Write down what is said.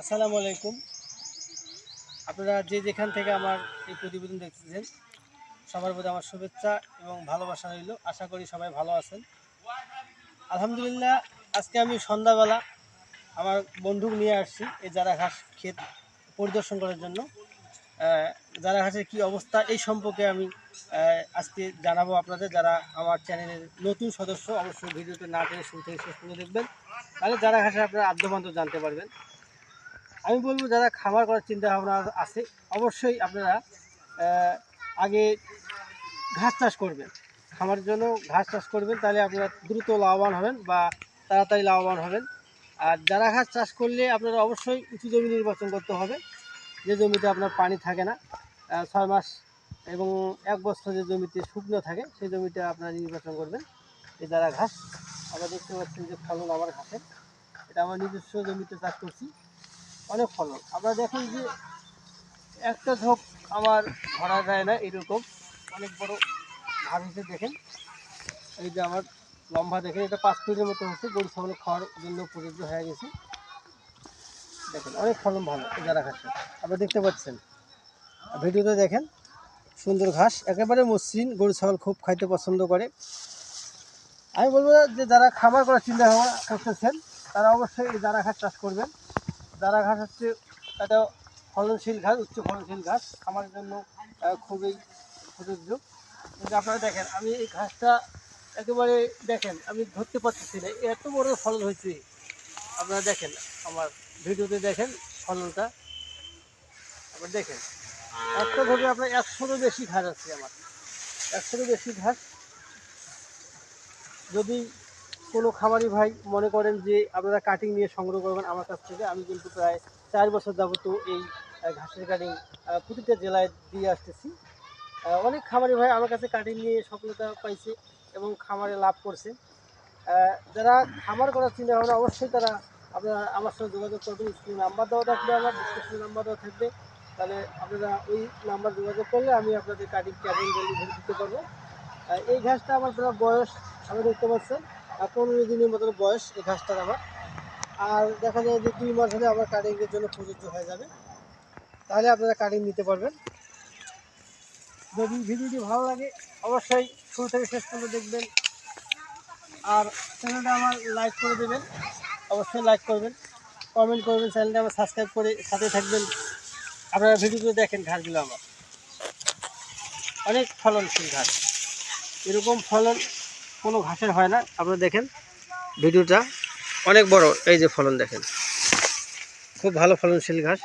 আসসালামু আলাইকুম। আপনারা যে যেখান থেকে আমার এই প্রতিবেদন দেখতেছেন, সবার প্রতি আমার শুভেচ্ছা এবং ভালোবাসা রইল। আশা করি সবাই ভালো আছেন। আলহামদুলিল্লাহ, আজকে আমি সন্ধ্যাবেলা আমার বন্ধু নিয়ে আসছি এই যারা ঘাস ক্ষেত পরিদর্শন করার জন্য। যারা ঘাসের কী অবস্থা এই সম্পর্কে আমি আজকে জানাব আপনাদের। যারা আমার চ্যানেলের নতুন সদস্য, অবশ্যই ভিডিওতে না টেনে শুরু থেকে শেষ পর্যন্ত দেখবেন। তাহলে যারা ঘাসে আপনারা আদ্যপান্ত জানতে পারবেন। আমি বলব, যারা খামার করার চিন্তা ভাবনা আছে, অবশ্যই আপনারা আগে ঘাস চাষ করবেন। খামারের জন্য ঘাস চাষ করবেন, তাহলে আপনারা দ্রুত লাভবান হবেন বা তাড়াতাড়ি লাভবান হবেন। আর যারা ঘাস চাষ করলে আপনারা অবশ্যই উঁচু জমি নির্বাচন করতে হবে। যে জমিতে আপনার পানি থাকে না ছয় মাস এবং এক বছর যে জমিতে শুকনো থাকে, সেই জমিতে আপনারা নির্বাচন করবেন। এই যারা ঘাস, আমরা দেখতে পাচ্ছি যে ফলন আমার ঘাসের এটা আমার নিজস্ব জমিতে চাষ করছি। অনেক ফলন। আপনারা দেখেন যে একটা ঝোপ আমার ধরা যায় না এরকম। অনেক বড় ঘাস হচ্ছে দেখেন। এই যে আমার লম্বা দেখেন, এটা পাঁচ ফিটের মতো হচ্ছে গরু, ছাগল খাওয়ার জন্য প্রযোজ্য হয়ে গেছে। দেখেন, অনেক ফলন ভালো যারা ঘাসে আপনারা দেখতে পাচ্ছেন। ভিডিওতে দেখেন, সুন্দর ঘাস, একেবারে মসৃণ। গরু, ছাগল খুব খাইতে পছন্দ করে। আমি বলব যে যারা খাবার করার চিন্তা ভাবনা করতেছেন, তারা অবশ্যই এই যারা ঘাস চাষ করবেন। যারা ঘাস হচ্ছে একটা ফলনশীল ঘাস, উচ্চ ফলনশীল ঘাস। আমার জন্য খুবই প্রযোজ্য কিন্তু আপনারা দেখেন, আমি এই ঘাসটা একেবারে দেখেন, আমি ধরতে পারতেছি না। এত বড় ফলন হয়েছে। আপনারা দেখেন, আমার ভিডিওতে দেখেন ফলনটা। আপনারা দেখেন একটা ধরে আপনার একশোরও বেশি ঘাস আছে আমার। একশোরও বেশি ঘাস। যদি কোনো খামারি ভাই মনে করেন যে আপনারা কাটিং নিয়ে সংগ্রহ করবেন আমার কাছ থেকে, আমি কিন্তু প্রায় চার বছর যাবত এই ঘাসের কাটিং প্রতিটা জেলায় দিয়ে আসতেছি। অনেক খামারি ভাই আমার কাছে কাটিং নিয়ে সফলতা পাইছে এবং খামারে লাভ করছে। যারা খামার করার চিন্তা ভাবনা, অবশ্যই তারা আপনারা আমার সঙ্গে যোগাযোগ করবেন। স্ক্রিন নাম্বার দেওয়া থাকবে আমার ডিসক্রিপশন নাম্বার দেওয়া থাকবে। তাহলে আপনারা ওই নাম্বার যোগাযোগ করলে আমি আপনাদের কাটিং ক্যাবিন ডেলিভারি দিতে পারব। এই ঘাসটা আমার বয়স, আমি দেখতে পাচ্ছেন পনেরো দিনের মতন বয়স, এই ঘাসটার আমার আর দেখা যায় যে দুই মাস হলে আমার কাটিংয়ের জন্য প্রযোজ্য হয়ে যাবে। তাহলে আপনারা কাটিং নিতে পারবেন। যদি ভিডিওটি ভালো লাগে, অবশ্যই শুরু থেকে শেষ পর্যন্ত দেখবেন। আর চ্যানেলটা আমার লাইক করে দেবেন। অবশ্যই লাইক করবেন। কমেন্ট করবেন চ্যানেলটা আমার সাবস্ক্রাইব করে সাথে থাকবেন। আপনারা ভিডিওগুলো দেখেন ঘাসগুলো আমার অনেক ফলনশীল ঘাস। এরকম ফলন কোনো ঘাসের হয় না। আপনারা দেখেন, ভিডিওটা অনেক বড়। এই যে ফলন দেখেন। খুব ভালো ফলনশীল ঘাস।